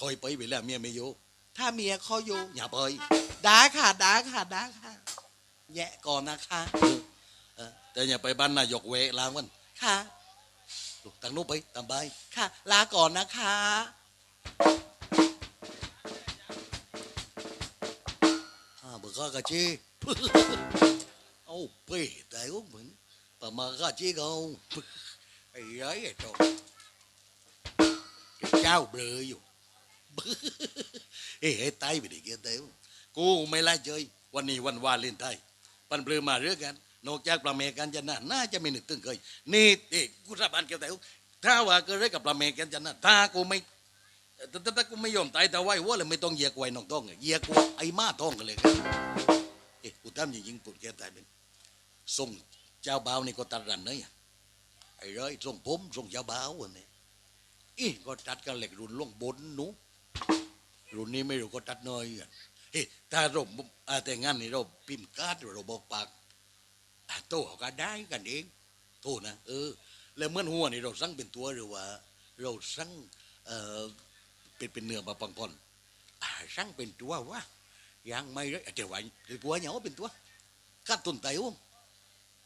คอยไปไปแล้วเมียไม่อยู่ถ้าเมียเขาอยู่อย่าไปด่าค่ะด่าค่ะด่าค่ะแยะก่อนนะคะเออแต่อย่าไปบ้านนายกเวลางวันค่ะลูกทางนู้นไปตามไปค่ะ ลาก่อนนะคะห้าเบอร์ข้ากะจีเอาเป้แต่ก็เหมือนปะมากะจีเขาไอ้ยัยไอ้โตเจ้าเบลออยู่ เอ้ยตายไปดิเกียวเตวกูไม่ไล่เจยวันนี้วันวาเลนไทน์ปันเบลอมาเรื่องกัน นอกจากประเมกันจะน่าน่าจะไม่นึกถึงเคยนี่เอ้กูสาบานเกี่ยวเตวถ้าว่าเกิดเรื่องกับประเมกันจะน่าถ้ากูไม่แต่แต่แต่กูไม่ยอมตายแต่ไหวหัวเลยไม่ต้องเหยียกไว้น้องต้องเหยียกไว้ไอ้มาท้องกันเลยกันเอ๊กูทำจริงๆปุ่นแกตายเป็นส่งเจ้าบ่าวนี่ก็ตัดรันเนยไอ้ร้ยส่งผมส่งเจ้าบ่าววันนี้อีก็ตัดกันเหล็กรุนล่วงบนหนู รุ่นนี้ไม่รู้ก็ตัดน้อยเฮ้ถ้าเราอ่าแต่งานนี่เราพิมพ์การ์ดเราบอกปากโตเขาก็ได้กันเองโทษนะเออ แล้วเมื่อนหัวนี่เราสั่งเป็นตัวหรือว่า เราสั่งเอ่อเป็นเป็นเนื้อมาปังพอนอ่าสั่งเป็นตัววะยังไม่เลยเดี๋ยวไว้เดี๋ยวหัวเหนียวเป็นตัวกัดตุนไตวง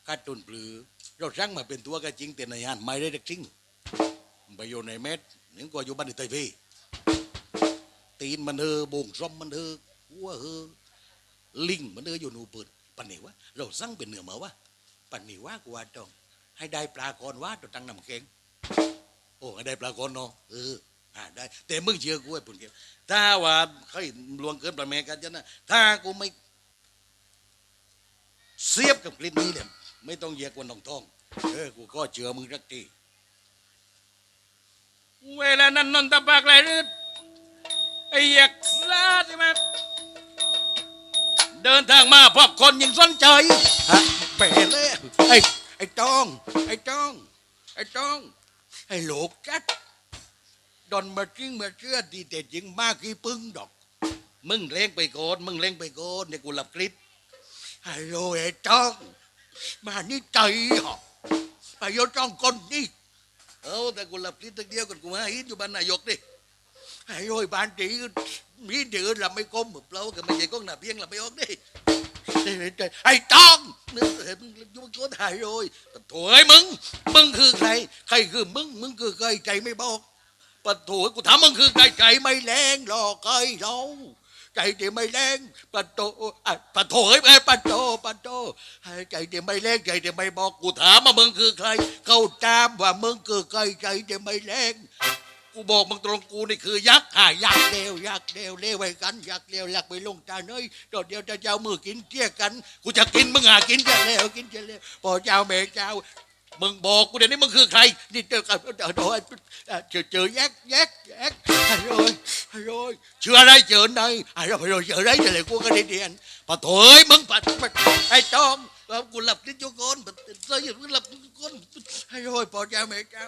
กัดตุนปลือ เราสั่งมาเป็นตัวก็จริงแต่ในงานไม่ได้จริงไปอยู่ในเม็ดนี่ก็อยู่บ้านในไตพี่ ตีนมันเออบงซ้อมมันเออหัวเออลิงมันเอออยู่หนูปิดปันนี่วะเราสั่งเป็นเนื้อมาวะปันนี่วะกูว่าต้องให้ได้ปลาก่อนวะตัวตั้งน้ำแข็งโอ้ให้ได้ปลาก่อนเนาะเอออ่าได้แต่มึงเชื่อกูไอ้ปุ่นเก็บถ้าว่าเขาลวงเกินประเมกันจะนะถ้ากูไม่เสียบกับคลิปนี้เนี่ยไม่ต้องเหยียกวันทองทองเออกูก็เชื่อมึงสักทีเวลานั้นนนตะปากไหลรืด ไอ้ยักษ์ซาใช่ไหมเดินทางมาพบคนยังสนใจฮะเป๋เลยไอ้ไอ้จ้อง ไอ้จ้อง ไอ้จ้อง ไอ้โหลกจัดดอนมาจริงมาเชื่อดีแต่จริงมากกี่ปึ้งดอก มึงเล่งไปโกนมึงเล่งไปโกนเนี่ยกูหลับคลิปฮัลโหลไอ้จ้อง มานี่ใจเหรอไอ้ยจ้องคนนี่ เอาแต่กูหลับคลิปตั้งเดียวกันกูมาฮิตอยู่บ้านนายกดิไอ้โอ้ยบ้านจีมีเดือดละไม่ก้มเปล่าก็ไม่ใช่ก้มหน้าเพียงละไม่ออกดิ ไอ้จ้องนึกเห็นมึงยุ่งโกนหายโอ้ยโถ่ไอ้มึงมึงคือใคร ใครคือมึง มึงคือใคร ใจไม่บอกปะโถกูถามมึงคือไก่ใจไม่แรงหรอกไก่เราใจที่ไม่แรงปะโตอะปะโถเอ้ยไอ้ปะโตปะโตให้ใจที่ไม่แรงใจที่ไม่บอกกูถามว่ามึงคือใคร เขาตามว่ามึงคือใครใจที่ไม่แรง กูบอกมึงตรงกูนี่คือยักษ์หายักษ์เดียวยักษ์เดียวเลวไว้กันยักษ์เดียวหลักไปลงตาเนยตอนเดียวจะเจ้ามือกินเที่ยกันกูจะกินมึงหากินจะเลวกินจะเลวพอเจ้าแม่เจ้ามึงบอกกูเดี๋ยวนี้มึงคือใคร นี่เจอกันเจอเจอเจอแยกแยกแยกไอ้โอยไอ้โอยเชื่ออะไรเจอไหนไอ้เราไปเจออะไรจะเลยกูก็ได้เรียนปะโถยมึงปัดไอ้จอมแล้วกูหลับที่จุกอนเสียกูหลับที่จุกอนไอ้โอยพอเจ้าแม่เจ้า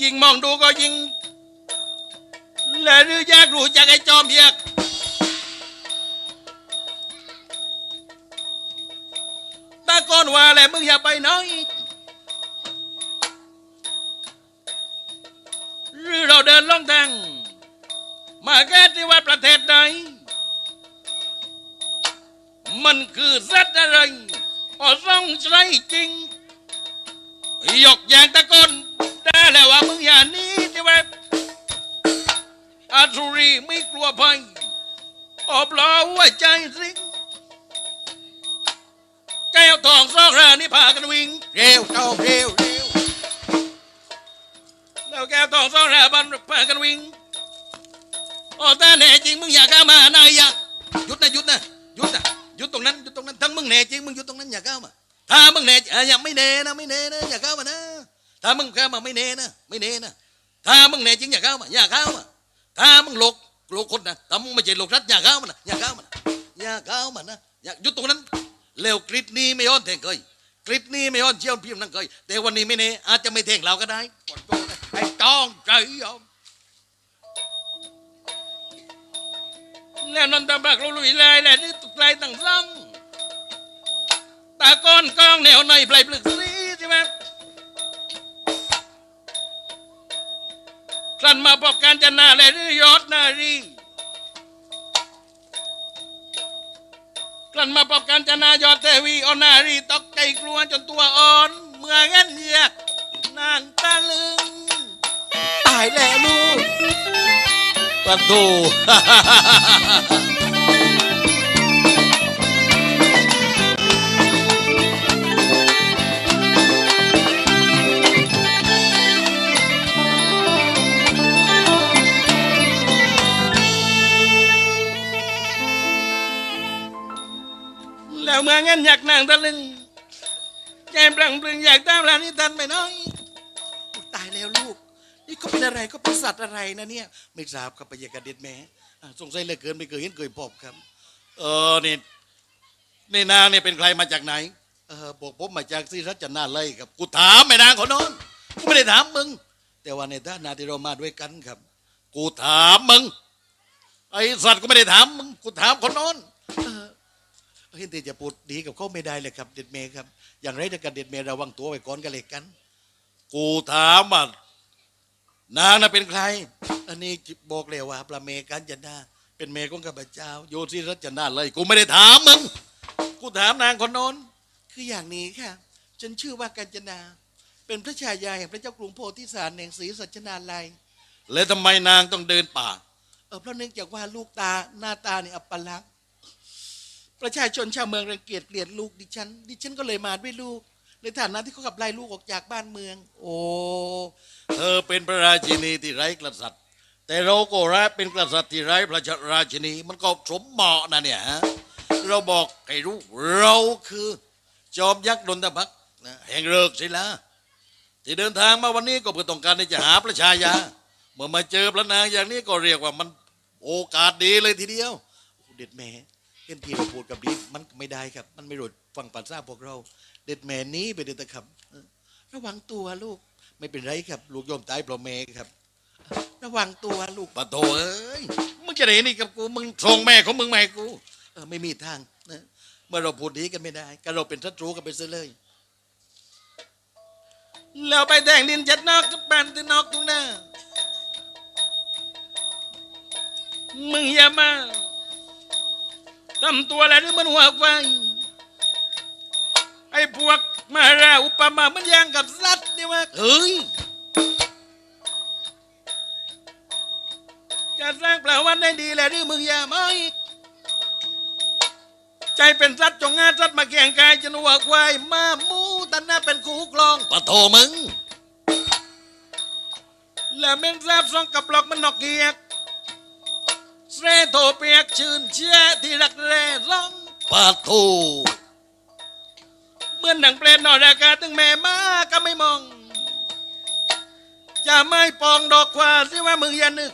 ยิงมองดูก็ยิงและหรืออยากรู้จักไอ้จอมเพียกตาก้อนว่าแหละมึงอย่าไปไหนหรือเราเดินล่องทางมาแก้ที่ว่าประเทศใดมันคือสัตว์อะไรอ๋อส่องใช่จริง ยกยางตะก้อน แล้วว่ามึงอย่าหนี้ที่ว่าอาสุรีไม่กลัวภัยออบล้อว่าใจสิงแก้วทองซอกรานี่พากันวิ่งเร็วทองเร็วเร็วแล้วแก้วทองซอกราบันพากันวิ่งโอ้แต่แน่จริงมึงอยากเข้ามานายอยากหยุดนะหยุดนะหยุดนะหยุดตรงนั้นหยุดตรงนั้นทั้งมึงแน่จริงมึงหยุดตรงนั้นอย่าเข้ามาถ้ามึงแน่เอ่ออย่าไม่แน่นะไม่แน่นะอย่าเข้ามานะ ถ้ามึงเข้ามาไม่แน่นะไม่แน่นะถ้ามึงแน่จริงอย่าเข้ามาอย่าเข้ามาถ้ามึงหลกหลกคนนะถ้ามึงไม่ใช่หลกรัดอย่าเข้ามานะอย่าเข้ามานะอย่าเข้ามานะอย่าหยุดตรงนั้นเร็วคลิปนี้ไม่ย้อนแทงเคยคลิปนี้ไม่ย้อนเชี่ยวพิมพ์นั่งเคยแต่วันนี้ไม่แน่อาจจะไม่แทงเราก็ได้ไอ้ต้องใจยอมแล้วนนทบักเราลุยลยแหละนี่ตุกลายต่างซ่องตาก้อนกองแนวในปลปลึกซีใช่ไหม ครั้นมาพบการจนาและนิยศนารีครั้นมาพบการจนายอดเทวีออนารีตกใจกลัวจนตัวอ่อน เมื่อเงี้ยเยียกนางตะลึง ตายแล้วลูกปันโท มื่องั้นอยากนางตะลึงใจปลังปลึงอยากตามร้านนี้ทันไปน้อยตายแล้วลูก นี่ก็เป็นอะไรก็เป็นสัตว์อะไรนะเนี่ย ไม่ทราบครับพยากรเด็ดแม่อ่าสงสัยเหลือเกินไม่เคยเห็นเคยพบครับ เออนี่นี่นางเนี่ยเป็นใครมาจากไหน เออบอกผมมาจากศรีรัชนาเลยครับ กูถามแม่นางขานอนกูไม่ได้ถามมึง แต่ว่าในฐานะที่เรามาด้วยกันครับ กูถามมึง ไอสัตว์กูไม่ได้ถามมึง กูถามคนนอนเออ เห็นแต่จะพูดดีกับเขาไม่ได้เลยครับ เด็ดเมย์ครับ อย่างไรถ้ากันเด็ดเมย์ระวังตัวไว้ก่อนกันเลยกัน กูถามว่านางน่ะเป็นใคร อันนี้บอกเลยว่า ประเมกันจะน่าเป็นเมียของข้าพเจ้า โยศรีรัชนาเลย กูไม่ได้ถามมึง กูถามนางคนโน้นคืออย่างนี้ค่ะ ฉันชื่อว่ากัญจนา เป็นพระชายาแห่งพระเจ้ากรุงโพธิสารแห่งศรีสัชนาลัย แล้วทำไมนางต้องเดินป่า เออเพราะเนื่องจากว่าลูกตาหน้าตาเนี่ยอัปลักษณ์ ประชาชนชาวเมืองรังเกียจเกลียดลูกดิฉัน ดิฉันก็เลยมาด้วยลูก ในฐานะที่เขาขับไล่ลูกออกจากบ้านเมือง โอ้เธอเป็นพระราชินีที่ไร้กษัตริย์ แต่เราก็รักเป็นกษัตริย์ที่ไร้พระราชินีมันก็สมเหมาะนะเนี่ยฮะเราบอกให้รู้เราคือ จอมยักษ์ดนทพักนะแห่งเริกศิลาที่เดินทางมาวันนี้ก็เพื่อต้องการที่จะหาพระชายาเมื่อมาเจอพระนางอย่างนี้ก็เรียกว่ามันโอกาสดีเลยทีเดียวเด็ดแม่ เห็นที่เราพูดกับดีมันไม่ได้ครับ มันไม่รู้ฟังภาษาพวกเรา เด็ดแม่นี้ไปเด็ดตะครับ ระวังตัวลูกไม่เป็นไรครับ ลูกยอมตายเพราะแม่ครับ ระวังตัวลูกปะโถเอ้ยมึงจะได้นี่กับกูมึงส่งแม่ของมึงมาให้กูเออไม่มีทางนะเมื่อเราพูดดีกันไม่ได้ก็เราเป็นศัตรูกันไปซะเลยแล้วไปแดงดินจัดนอกกับปันที่นอกตรงหน้ามึงอย่ามา ทำตัวอะไรที่มันหัวไฟไอ้พวกมาราอุปมามันย่างกับสัตว์นี่วะเฮ้ยจะสร้างแปลวันได้ดีแหละหรือมึงอย่ามาอีกใจเป็นสัตว์จงงานสัตว์มาแข่งกายจนหัวควายมาหมูตันน่าเป็นคู่กลองปะโถมึง แล้วเม่นแซบซองกับหลอกมันนอกเกียก เรโทเปียกชื่นเชี่ยที่รักแร่ร้องปะโถเหมื่อนหนังเปลนนอรากาตึงแม่มาก็ไม่มอง จะไม่ปองดอกควาสิว่ามึงอย่านึก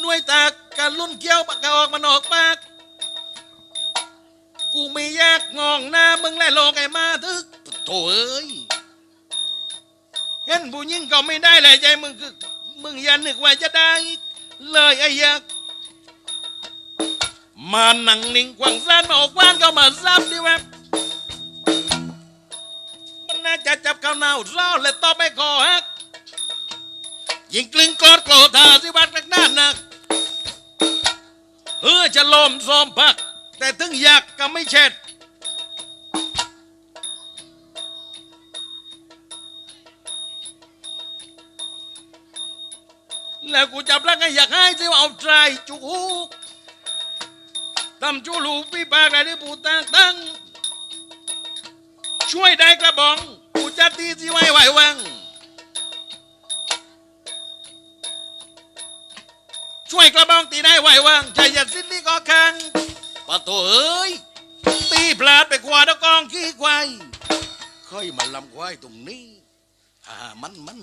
หน่วยตากการลุ่นเกี้ยวปากกออกมันออกปากกูไม่แยกงองหน้ามึงและโลกไอ้มาทึกโถ่เอ้ยเห็นผู้หญิงก็ไม่ได้เลยใจมึงคือมึงอย่านึกว่าจะได้ เลยไอ้ยักษ์มาหนังนิ่งกวางซานมาออกว่านก็มาซับดิวะมันน่าจะจับข้าวเหนาซ้อและตอบไม่คอฮักยิงกลึงกอดโกรธาสิวัดรักด้านนักเออจะลมซอมพัก แต่ถึงอยากก็ไม่เช็ด แล้วกูจับรักให้อยากให้สิว่าเอาใจจุกทำจูลูปีปากอะไรที่ปูตั้งตั้ง ช่วยได้กระบองกูจะตีสิไว้ไหววัง ช่วยกระบองตีได้ไหววังใจหยัดสิ้นนี่ก็คังปะโถเอ้ย ตีพลาดไปกว่าตะกองขี้ควายค่อยมาลำควายตรงนี้อ่ามันมัน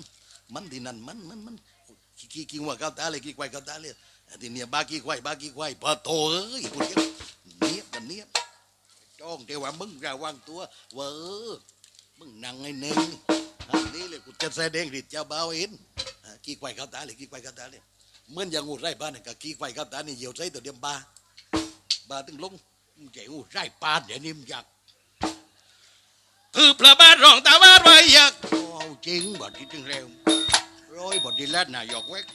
มันที่นั่นมันมันมัน ขี้ขี้ขี้หัวเข้าตาเลยขี้ควายเข้าตาเลยทีเนี้ยบ้าขี้ควายบ้าขี้ควายปะโถเอ้ยพูดกันเนียบกันเนียบจ้องแต่ว่ามึงระวังตัวเวอมึงนั่งไอ้เน่งอันนี้เลยกูจะแสดงฤทธิ์เจ้าบ่าวเห็นขี้ควายเข้าตาเลยขี้ควายเข้าตาเลยเหมื่อนอย่างงูไร่บ้านนี่ก็ขี้ควายเข้าตาเนี่ยเหี่ยวใส่ตัวเดียมบาบาตึงลงมึงใจงูไร่ปานเดี๋ยวนี้มนอยากคือพระบาทรองตาบาดไว้อยากโอ้เอาจริงบ่ที่จึงเร็ว ร้อยบทดีแลดนายกเวก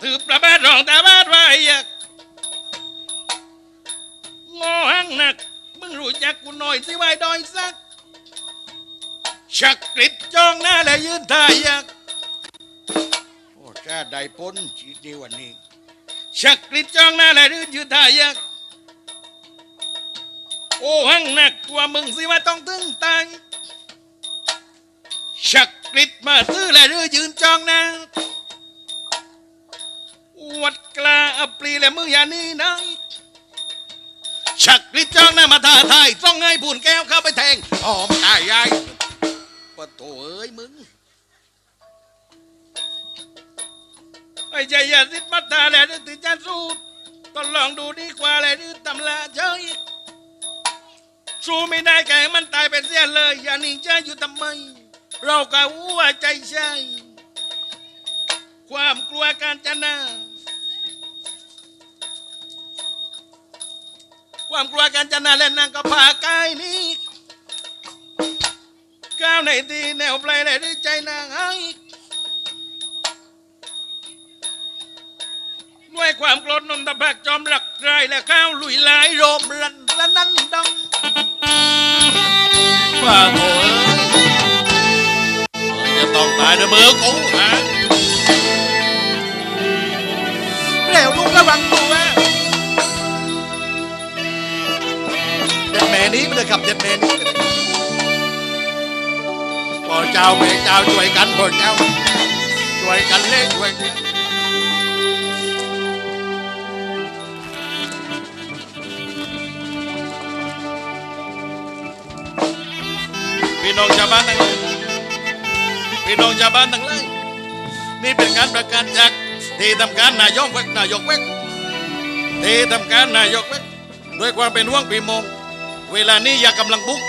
ถือประบาทรองตาบาดไว้ยากงอหังหนัก มึงรู้จักกูหน่อยสิไว้ดอยสัก ชักกริดจ้องหน้าและยืนท่ายากโอ้แค่ได้พ้นชีดีวันนี้ ชักกริดจ้องหน้าและยืนยืนท่ายากโอ้หังหนักกว่ามึงสิว่าต้องถึงตาย กริดมาตื้อและยืนยืนจองน้าวัดกลาอัปรีและมืออย่านี้นะชักริดจองหน้ามาท่าทายต้องให้บุญแก้วเข้าไปแทงหอมตายยายปะโถเอ้ยมึงไอ้ใจอย่าสิมัตตาแหละนึกถึงจะสู้ก็ลองดูดีกว่าแหละนึกตำลาเฉยสู้ไม่ได้แกมันตายไปเสียเลย อย่าหนีใจอยู่ทำไม เราก็หัวใจใช่ความกลัวการจนาความกลัวการจนาเล่นนางก็พากายนี้ก้าวในดีแนวปลายเลยด้วยใจนางให้ด้วยความโกรธนนทภักจอมหลักไรและข้าวลุยลายโรมรันละนันดองว่าโถ่เอ้ย จะต้องตายในมือกูฮะเร็วลูกระวังตัวเด็ดแม่นี้ไปเลยครับเด็ดแม่นี้พ่อเจ้าแม่เจ้าช่วยกันพ่อเจ้าช่วยกันเล่ช่วยกันพี่น้องชาวบ้านทั้งหลาย พี่น้องชาวบ้านทั้งหลายนี่เป็นการประกาศจากที่ทำการนายกเวกนายกเวกที่ทำการนายกเวกด้วยความเป็นห่วงพี่มง เวลานี้อยากกำลังบุก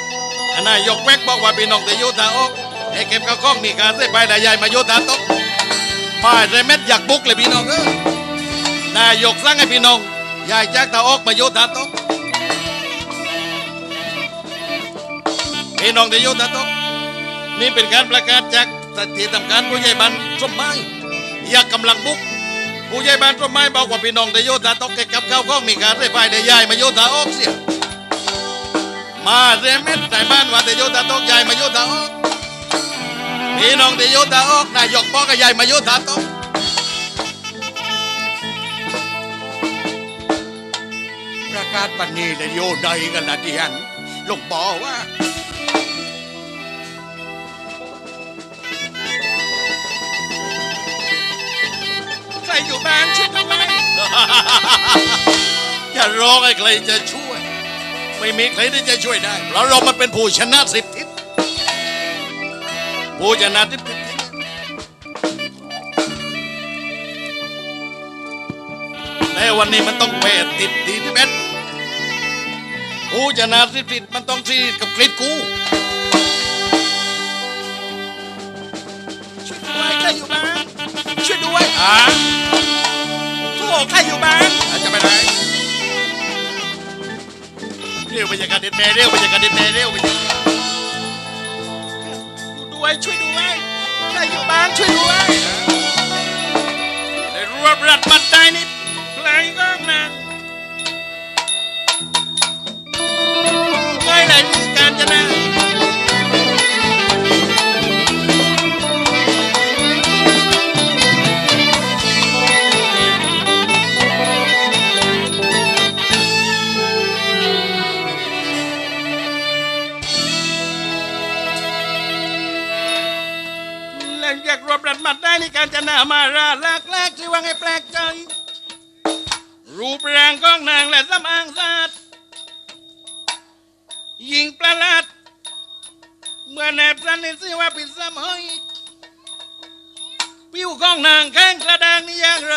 นายกเวกบอกว่าพี่น้องจะโยธาออกให้เก็บข้าวของมีการเส้ไปนายใหญ่มาโยธาตกป้ายเรเม็ดอยากบุกเลยพี่น้องเออนายกสั่งให้พี่น้องยายแจากตาออกมาโยธาตกพี่น้องที่อยู่ตะตกนี่เป็นการประกาศจาก สถิตำการผู้ใหญ่บ้านสมไม้อยากำลังบุก ผู้ใหญ่บ้านสมไม้บอกว่าพี่น้องที่อยู่ตะตกเก็บกับข้าวของมีการได้ไปได้ย้ายมาอยู่ตะออกเสียมาเรเม็ดแต่บ้านว่าที่อยู่ตะตกย้ายมาอยู่ตะออกพี่น้องที่อยู่ตะออกนายกบอกก็ย้ายมาอยู่ตะตกประกาศปันนี้เลยโยใดกันละที่หันลวงบอกว่า อยู่บ้านช่วยด้วย อย่าร้องให้ใครจะช่วย ไม่มีใครที่จะช่วยได้ เพราะเรามันเป็นผู้ชนะสิบทิศผู้ชนะทิศแต่วันนี้มันต้องเปดติดดีที่เบ็ดผู้ชนะสิบทิศมันต้องที่กับคลิปกูช่วยด้วยใครอยู่บ้าน ช่วยด้วยอ่าโถ่ใครอยู่บ้านอาจจะไปไหนเร็วบรรยากาศเด็ดแม่เร็วบรรยากาศเด็ดแม่เร็วบรรยากาศด้วยช่วยด้วยใครอยู่บ้านช่วยด้วยได้รวบรัดมัดได้นิดใครก็มาไม่ไหนการจะนะ นการจะนามาราลากแรกที่ว่าให้แปลกใจ รูปร่างของนางและสำอางสาดยิงประหลาดเมื่อแนบสันนิสิว่าปิดสมัยผิวของนางแข็งกระด้างนี่อย่างไร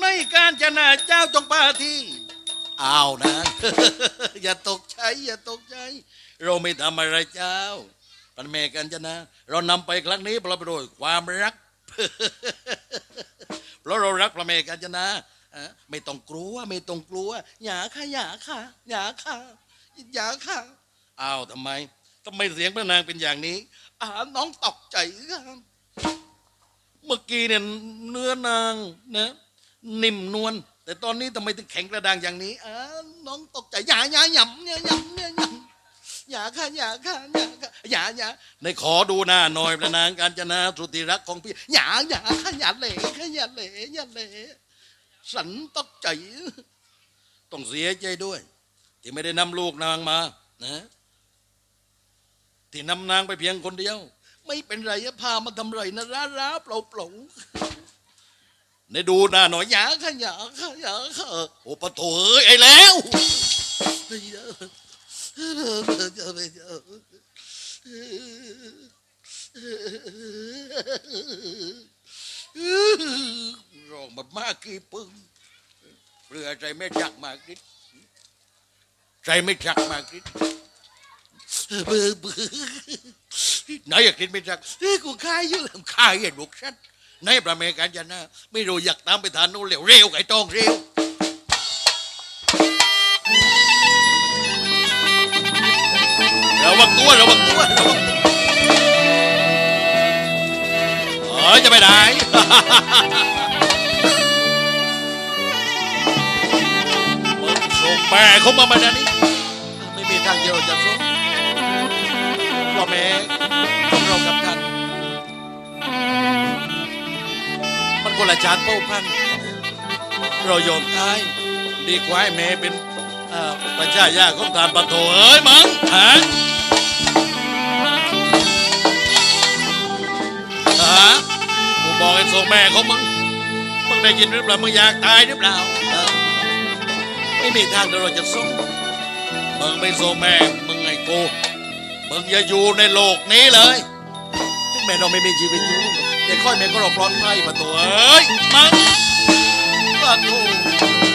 ในการจะนาเจ้าจงปาทีอ้าวนะ อย่าตกใจอย่าตกใจ เราไม่ทำอะไรเจ้า ปันแม่กันจะนะ เรานำไปครั้งนี้เพราะโดยความรักเพราะเรารักพระเมกันจะนะไม่ต้องกลัวไม่ต้องกลัวอย่าค่ะอย่าค่ะอย่าค่ะอย่าค่ะอ้าวทำไมทำไมเสียงพระนางเป็นอย่างนี้อาน้องตกใจครับเมื่อกี้เนี่ยเนื้อนางนะนิ่มนวลแต่ตอนนี้ทำไมถึงแข็งกระด้างอย่างนี้อ่าน้องตกใจอย่าอย่าหย่ำอย่าหย่ำอย่าหย่ำ อย่าค่ะอย่าค่ะอย่าค่ะอย่าอย่าในขอดูหน้าหน่อยพระนางกาญจนาสุติรักของพี่อย่าอย่าค่ะอย่าเหล่ค่ะอย่าเหล่อย่าเหล่สันตกใจ ต้องเสียใจด้วย ที่ไม่ได้นำลูกนางมานะที่นำนางไปเพียงคนเดียว ไม่เป็นไรพามาทำไรนะร้าร้าเปล่าเปล่าในดูหน้าหน่อยอย่าค่ะอย่าค่ะอย่าค่ะโอ้ปะโถเอ้ยไอ้แล้ว ร้องแบบมากกี่ปึ้งเรือใจไม่จักมากนิดใจไม่จักมากนิดเบื่อเบื่อไหนอยากกินไม่จักเฮ้ยกูคายอยู่แล้วคายเห็นบุกชัดในประเมกันจะนะไม่รู้อยากตามไปทานนู่นเร็วเร็วไก่ตองเร็ว วังตัวระวังตัวระวังตัวเอ้ยจะไปไหนมึงส่งแม่เขามามาดี๋ยวนี้ไม่มีทางเดียวจะสู้เพราะแม้ของเรากับท่านมันคนละชาติเป้าพันธุ์เรายอมตายดีกว่าให้แม่เป็นอ่อประชายาของทานปะโถเอ้ยมึงฮะ ฮะกูบอกให้ส่งแม่ของมึง มึงได้ยินหรือเปล่า มึงอยากตายหรือเปล่าเออไม่มีทางเดียวเราจะสู้มึงไม่ส่งแม่ มึงไอ้กู มึงอย่าอยู่ในโลกนี้เลยถึงแม้เราไม่มีชีวิตอยู่แต่ค่อยแม่ก็เราปลอดภัยมาตัวเอ้ย มึงก็ถูกตายแล้ว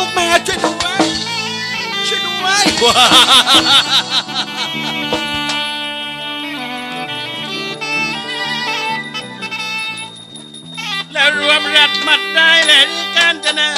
ลูกแม่ช่วยดูไว้ช่วยดูไว้แล้วรวมรัดมัดได้แหละการจนา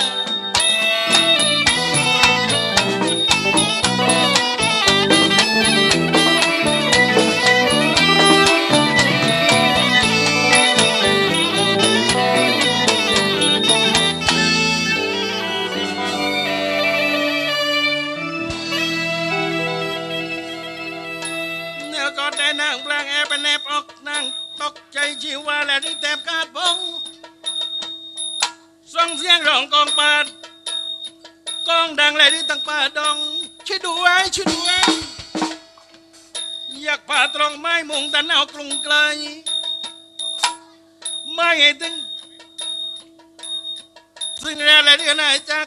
นื้อก็ได้นางปลางแอบไปแนบออกนางตกใจชีว่าและที่แตบกาดพงส่งเสียงร้องกองปาดกองดังและที่ตั้งป่าดองช่วยด้วยช่วยด้วยอยากป่าตรองไม้มุงแต่เอากรุงไกลไม่ให้ถึงซึ่งแรและเรือนายจัก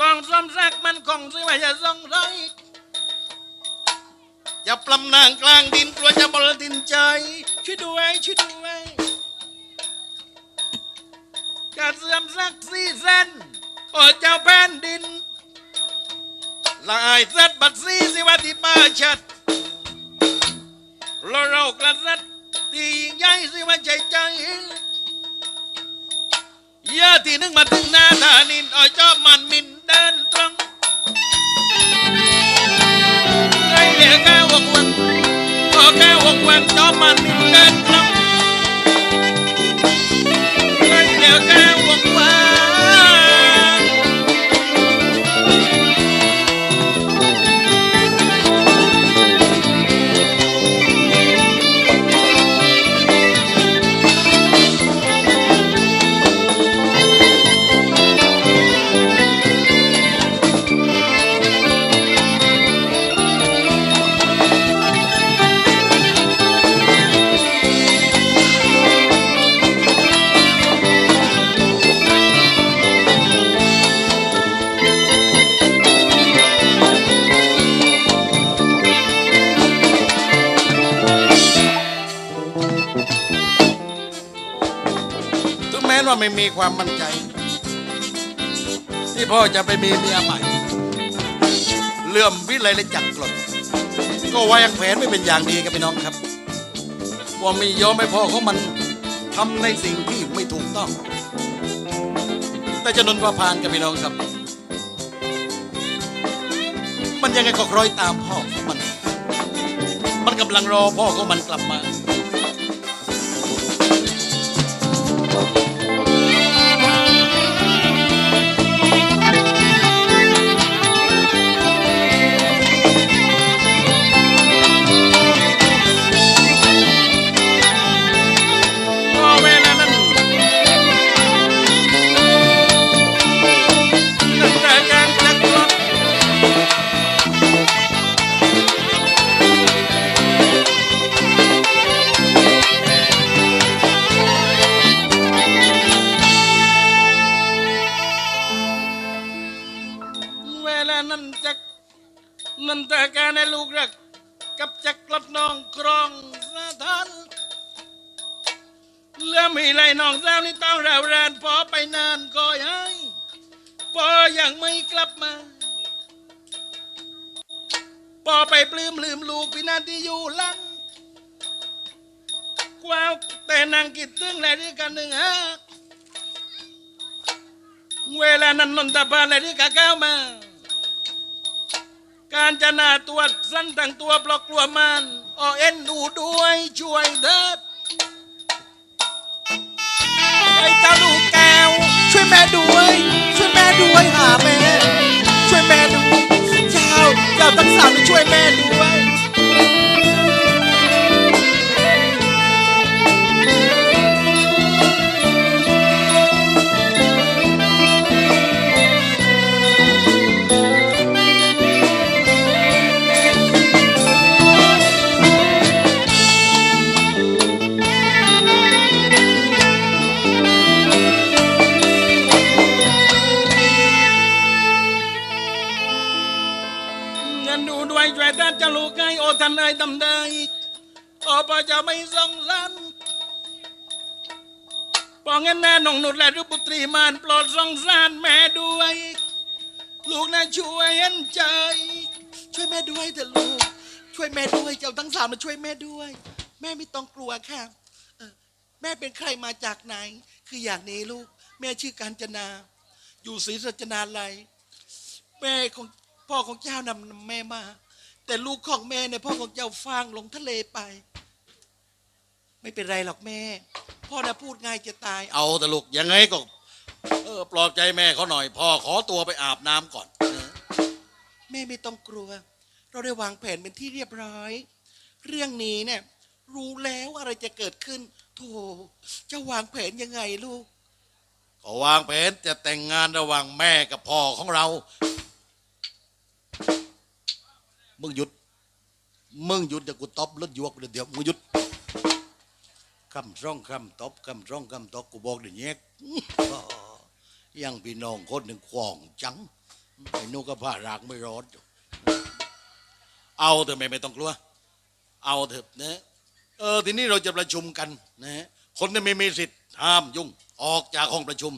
ต้องซ้ำซักมันคงซื้อว่าจะส่งไจะปลำนางกลางดินกลัวจะบลดินใจ ช่วยด้วยช่วยด้วยจะเสื่อมสักสี่เส้นโอ้เจ้าแผ่นดินลายเสัดบัดซีสิวัติป้าชัดเราเรากระสัดที่ยิ่งใหญ่สิวันใจใจเยอะที่นึงมาถึงหน้าทานินอ้อยจอบมันมินเดินตรง ไรเห ไม่มีความมั่นใจ ที่พ่อจะไปมีเมียใหม่เลื่อมวิไลและจักรกลดก็วางแผนไม่เป็นอย่างดีกับพี่น้องครับว่ามียอมให้พ่อของมันทำในสิ่งที่ไม่ถูกต้อง แต่จะนนว่าพานกับพี่น้องครับ มันยังไงก็คล้อยตามพ่อมัน มันกำลังรอพ่อของมันกลับมา เวลานั้นนนทบาลอะไรที่กะก้าวมา การจะนาตัวสั้นตั้งตัวปลอกกลัวมันออเอ็นดูด้วยช่วยเด็ดไอ้เจ้าลูกแก้วช่วยแม่ด้วย ช่วยแม่ด้วยหาแม่ ช่วยแม่ด้วยเจ้าเจ้าทั้งสามช่วยแม่ด้วย เงินดูด้วยช่วยท่านจ้าลูกไงโอท่านเอ้ยทำได้โอ้พอจะไม่สงสารพองเงินแน่นองนุดและรุปุตรีมานโปรดสงสารแม่ด้วย ลูกน่าช่วยเห็นใจ ช่วยแม่ด้วยเถอะลูก ช่วยแม่ด้วยเจ้าทั้งสามมาช่วยแม่ด้วย แม่ไม่ต้องกลัวค่ะแม่เป็นใครมาจากไหน คืออย่างนี้ลูก แม่ชื่อการจนา อยู่ศรีสัจนาลัยแม่ของ พ่อของเจ้านำแม่มา แต่ลูกของแม่เนี่ยพ่อของเจ้าฟางลงทะเลไป ไม่เป็นไรหรอกแม่ พ่อน่ะพูดง่ายจะตาย เอาแต่ลูกยังไงก็เออปลอบใจแม่เขาหน่อย พ่อขอตัวไปอาบน้ำก่อน แม่ไม่ต้องกลัว เราได้วางแผนเป็นที่เรียบร้อย เรื่องนี้เนี่ย รู้แล้วอะไรจะเกิดขึ้นโธ่จะวางแผนยังไงลูก ก็วางแผนจะแต่งงานระหว่างแม่กับพ่อของเรา มึงหยุด มึงหยุดเดี๋ยวกูตบรถยวกเดี๋ยวมึงหยุดคำร้องคำตบคำร้องคำตบกูบอกเดี๋ยวแยกอ้ยังพี่น้องคนหนึ่งขวางจังไอ้นูก็ผ่ารากไม่รอดอยู่เอาเถอะแม่ไม่ต้องกลัว เอาเถอะนะเออทีนี้เราจะประชุมกันนะคนที่ไม่มีสิทธิ์ห้ามยุ่ง ออกจากห้องประชุม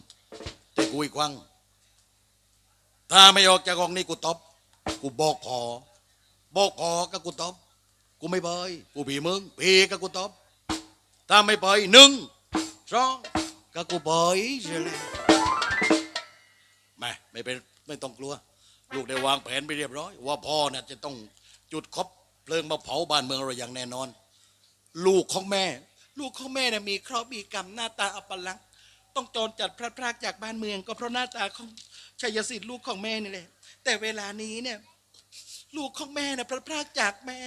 แต่กูอีกครั้งถ้าไม่ออกจากห้องนี้กูตบกูบอกพอ บอกพอก็กูตบกูไม่ไปกูผีมึงผีก็กูตบถ้าไม่ไปหนึ่งสองก็กูไปใช่ไหมไม่ไม่เป็นไม่ต้องกลัว ลูกได้วางแผนไปเรียบร้อย ว่าพ่อน่ะจะต้องจุดคบเพลิงมาเผาบ้านเมืองเราอย่างแน่นอน ลูกของแม่ ลูกของแม่น่ะมีเคราะห์มีกรรมหน้าตาอัปลักษณ์ต้องจรจัดพลัดพรากจากบ้านเมือง ก็เพราะหน้าตาของชัยสิทธิ์ลูกของแม่นี่แหละแต่เวลานี้เนี่ย ลูกของแม่น่ะพลัดพรากจากแม่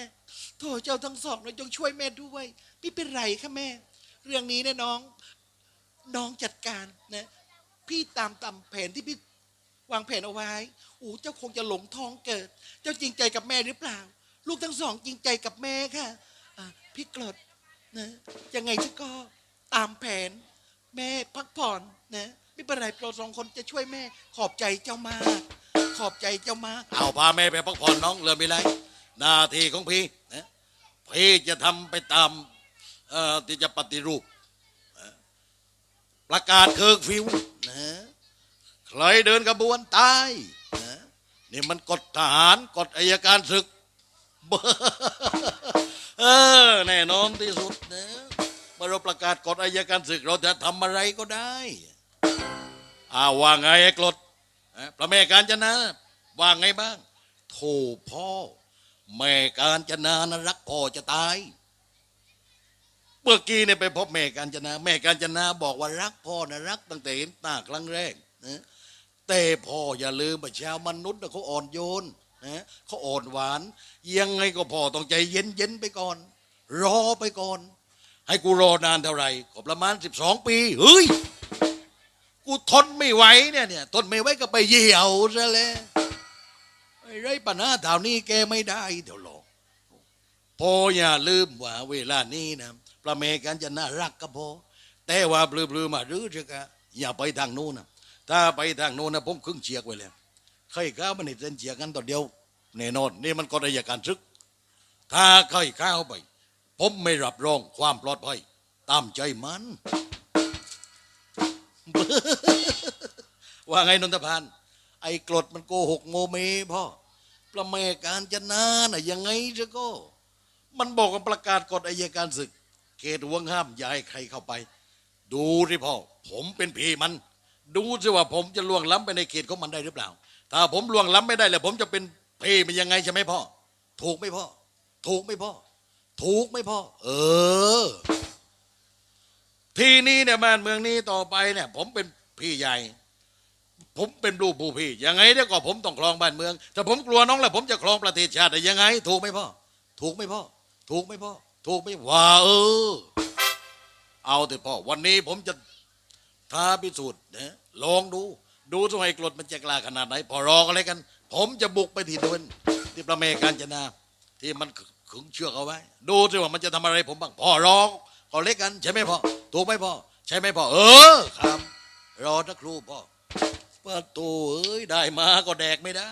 โถเจ้าทั้งสองเราจงช่วยแม่ด้วยพี่เป็นไรคะแม่ เรื่องนี้เนี่ยน้องน้องจัดการนะ พี่ตามตามแผนที่พี่วางแผนเอาไว้อู้เจ้าคงจะหลงท้องเกิด เจ้าจริงใจกับแม่หรือเปล่า ลูกทั้งสองจริงใจกับแม่ค่ะอ่าพี่กรดนะยังไงฉันก็ตามแผน แม่พักผ่อนนะไม่เป็นไรเราสองคนจะช่วยแม่ขอบใจเจ้ามาก ขอบใจเจ้ามาก เอาพาแม่ไปพักผ่อนน้องเริ่มไปเลยหน้าที่ของพี่นะพี่จะทำไปตามเอ่อที่จะปฏิรูปประกาศเคิร์ฟิวนะใครเดินกระบวนตายนะนี่มันกฎทหารกฎอายการศึกเบ้อเออแน่นอนที่สุดนะเมื่อเราประกาศกฎอายการศึก เราจะทำอะไรก็ได้อาว่าไงไอ้กรด พระแม่การจนาว่าไงบ้างโธ่พ่อ แม่การจนานะรักพ่อจะตาย เมื่อกี้เนี่ยไปพบแม่การจนา แม่การจนาบอกว่ารักพ่อนะรักตั้งแต่เห็นหน้าครั้งแรกนะแต่พ่ออย่าลืมว่าชาวมนุษย์เขาอ่อนโยนนะเขาอ่อนหวาน ยังไงก็พ่อต้องใจเย็นเย็นไปก่อน รอไปก่อน ให้กูรอนานเท่าไหร่ก็ประมาณสิบสองปีเฮ้ย ทนไม่ไหวเนี่ยเนี่ยทนไม่ไหวก็ไปเหี่ยวซะแล้วไอ้ไรปัญหาแถวนี้แกไม่ได้ เดี๋ยวหรอกพออย่าลืมว่าเวลานี้นะพระเมกันจะน่ารักก็พอแต่ว่าปลือๆมาหรือเถอะกะอย่าไปทางโน้นนะถ้าไปทางโน้นนะผมครึ่งเชียกไว้แล้วใครก้าวมันเห็นเส้นเชียกกันต่อเดียวแน่นอนนี่มันก็ระยการซึก ถ้าใครข้าวไป ผมไม่รับรองความปลอดภัยตามใจมัน ว่าไงนนทพาน ไอ้กรดมันโกหกโมเมพ่อประเมการจะนาน่ะยังไงจะก็ มันบอกกับประกาศกฎอายการศึก เขตห่วงห้ามย่าให้ใครเข้าไป ดูสิพ่อ ผมเป็นพี่มัน ดูสิว่าผมจะล่วงล้ำไปในเขตของมันได้หรือเปล่า ถ้าผมล่วงล้ำไม่ได้แล้วผมจะเป็นพี่มันยังไงใช่ไหมพ่อ ถูกไหมพ่อ ถูกไหมพ่อ ถูกไหมพ่อ เออ ทีนี้เนี่ยบ้านเมืองนี้ต่อไปเนี่ย ผมเป็นพี่ใหญ่ ผมเป็นลูกผู้พี่ยังไงเนี่ยก็ผมต้องครองบ้านเมืองแต่ผมกลัวน้องแล้วผมจะครองประเทศชาติได้ยังไง ถูกไหมพ่อถูกไหมพ่อถูกไหมพ่อถูกไหมว่าเออ เอาเถอะพ่อวันนี้ผมจะท้าพิสูจน์นะลองดู ดูสมัยกรดมันจะกล้าขนาดไหน พอรอกันเลยกัน ผมจะบุกไปที่ดวนที่ประเมการจนา ที่มันขึงเชือกเอาไว้ ดูสิว่ามันจะทำอะไรผมบ้างพ่อรอ ก็เล็กกันใช่ไหมพ่อถูกไหมพ่อใช่ไหมพ่อเออครับ รอสักครู่พ่อประตูเอ้ยได้มาก็แดกไม่ได้